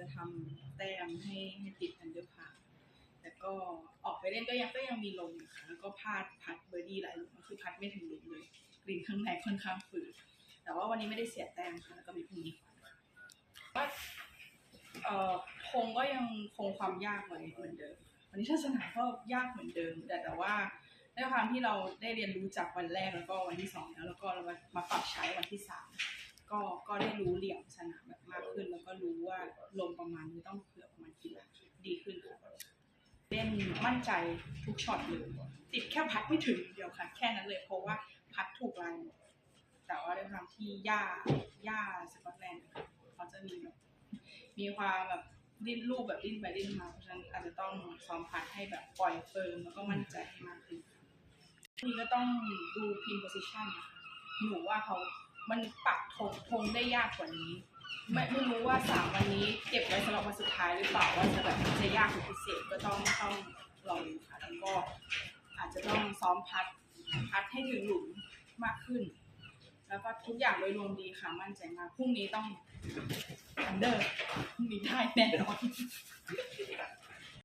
จะทำแต้มให้ให้ติดอันเดอร์พาแต่ก็ออกไปเล่นก็ยังก็ยังมีลมอยู่ค่ะแล้วก็พลาดพัดเบอร์ดี้หลายลูกคือพัดไม่ถึงหลุมเลย กรีนข้างในค่อนข้างฝืดแต่ว่าวันนี้ไม่ได้เสียแต้มค่ะแล้วก็มีพรุ่งนี้ว่าเอ่อคงก็ยังคงความยากไว้เหมือนเดิม วันนี้ทัศนาก็ยากเหมือนเดิม แต่แต่ว่าด้วยความที่เราได้เรียนรู้จากวันแรกแล้วก็วันที่สองแล้วแล้วก็เรามามาปรับใช้วันที่สาม ก็ก็ได้รู้เหลี่ยมสนามแบบมากขึ้น แล้วก็รู้ว่าลมประมาณนี้ต้องเผื่อประมาณกี่หลักดีขึ้นค่ะเล่นมั่นใจทุกช็อตเลยติดแค่พัดไม่ถึงเดียวค่ะ แค่นั้นเลยเพราะว่าพัดถูกลายหมดแต่ว่าด้วยความที่ย่าย่าสกอตแลนด์เขาจะมีแบบมีความแบบดิ้นรูปแบบดิ้นไปดิ้นมาเพราะฉะนั้นอาจจะต้องซ้อมพัดให้แบบปล่อยเฟิร์มแล้วก็มั่นใจให้มากขึ้นทีนี้ก็ต้องดูพินโพซิชันนะคะหนูว่าเขามันปัก งธงได้ยากกว่านี้ ไม่ไม่รู้ว่าสามวันนี้เก็บไว้สำหรับวันสุดท้ายหรือเปล่าว่าจะแบบจะยากหรือพิเศษก็ต้องต้องลองดูค่ะแล้วก็อาจจะต้องซ้อมพัดพัดให้ถึงหลุมมากขึ้น แล้วก็ทุกอย่างโดยรวมดีค่ะมั่นใจมากพรุ่งนี้ต้องอันเดอร์พรุ่งนี้ได้แน่นอน